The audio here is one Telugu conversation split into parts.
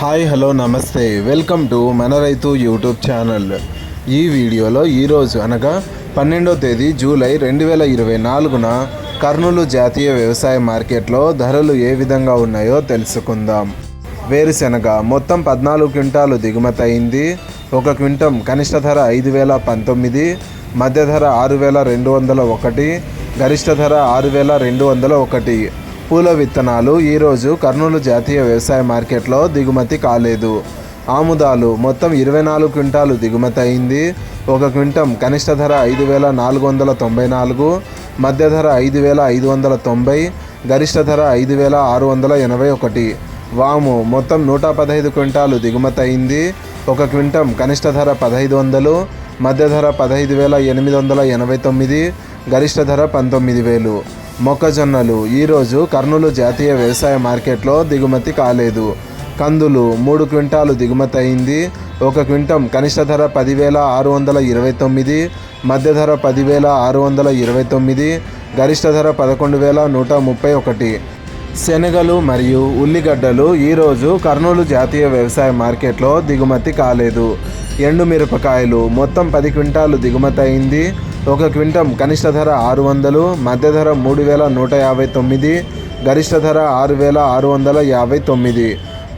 హాయ్ హలో నమస్తే. వెల్కమ్ టు మన రైతు యూట్యూబ్ ఛానల్. ఈ వీడియోలో ఈరోజు అనగా పన్నెండో తేదీ జూలై రెండు వేల ఇరవై నాలుగున కర్నూలు జాతీయ వ్యవసాయ మార్కెట్లో ధరలు ఏ విధంగా ఉన్నాయో తెలుసుకుందాం. వేరుశెనగ మొత్తం పద్నాలుగు క్వింటాలు దిగుమతి అయింది. ఒక క్వింటం కనిష్ట ధర ఐదు వేల పంతొమ్మిది మధ్య ధర ఆరు వేల రెండు వందల ఒకటి గరిష్ట ధర ఆరు వేల రెండు వందల ఒకటి. పూల విత్తనాలు ఈరోజు కర్నూలు జాతీయ వ్యవసాయ మార్కెట్లో దిగుమతి కాలేదు. ఆముదాలు మొత్తం ఇరవై నాలుగు క్వింటాలు దిగుమతి అయింది. ఒక క్వింటం కనిష్ట ధర ఐదు వేల నాలుగు వందల తొంభై నాలుగు మధ్య ధర ఐదు వేల ఐదు వందల తొంభై గరిష్ట ధర ఐదు వేల ఆరు వందల ఎనభై ఒకటి. వాము మొత్తం నూట పదహైదు క్వింటాలు దిగుమతి అయింది. ఒక క్వింటం కనిష్ట ధర పదహైదు వందలు మధ్య ధర పదహైదు వేల ఎనిమిది వందల ఎనభై తొమ్మిది గరిష్ట ధర పంతొమ్మిది వేలు. మొక్కజొన్నలు. ఈరోజు కర్నూలు జాతీయ వ్యవసాయ మార్కెట్లో దిగుమతి కాలేదు. కందులు మూడు క్వింటాలు దిగుమతి అయింది. ఒక క్వింటం కనిష్ట ధర పదివేల ఆరు వందల ఇరవై తొమ్మిది మధ్య ధర పదివేల ఆరు వందల ఇరవై తొమ్మిది గరిష్ట ధర పదకొండు వేల నూట ముప్పై ఒకటి. శనగలు మరియు ఉల్లిగడ్డలు ఈరోజు కర్నూలు జాతీయ వ్యవసాయ మార్కెట్లో దిగుమతి కాలేదు. ఎండు మిరపకాయలు మొత్తం పది క్వింటాలు దిగుమతి అయింది. ఒక క్వింటం కనిష్ట ధర ఆరు వందలు మధ్య ధర మూడు వేల నూట యాభై తొమ్మిది గరిష్ట ధర ఆరు వేల ఆరు వందల యాభై తొమ్మిది.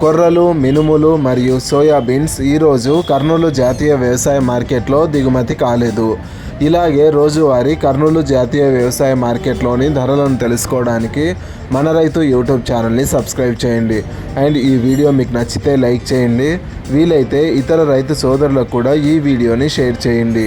కొర్రలు మినుములు మరియు సోయాబీన్స్ ఈరోజు కర్నూలు జాతీయ వ్యవసాయ మార్కెట్లో దిగుమతి కాలేదు. ఇలాగే రోజువారీ కర్నూలు జాతీయ వ్యవసాయ మార్కెట్లోని ధరలను తెలుసుకోవడానికి మన రైతు యూట్యూబ్ ఛానల్ని సబ్స్క్రైబ్ చేయండి. అండ్ ఈ వీడియో మీకు నచ్చితే లైక్ చేయండి. వీలైతే ఇతర రైతు సోదరులకు కూడా ఈ వీడియోని షేర్ చేయండి.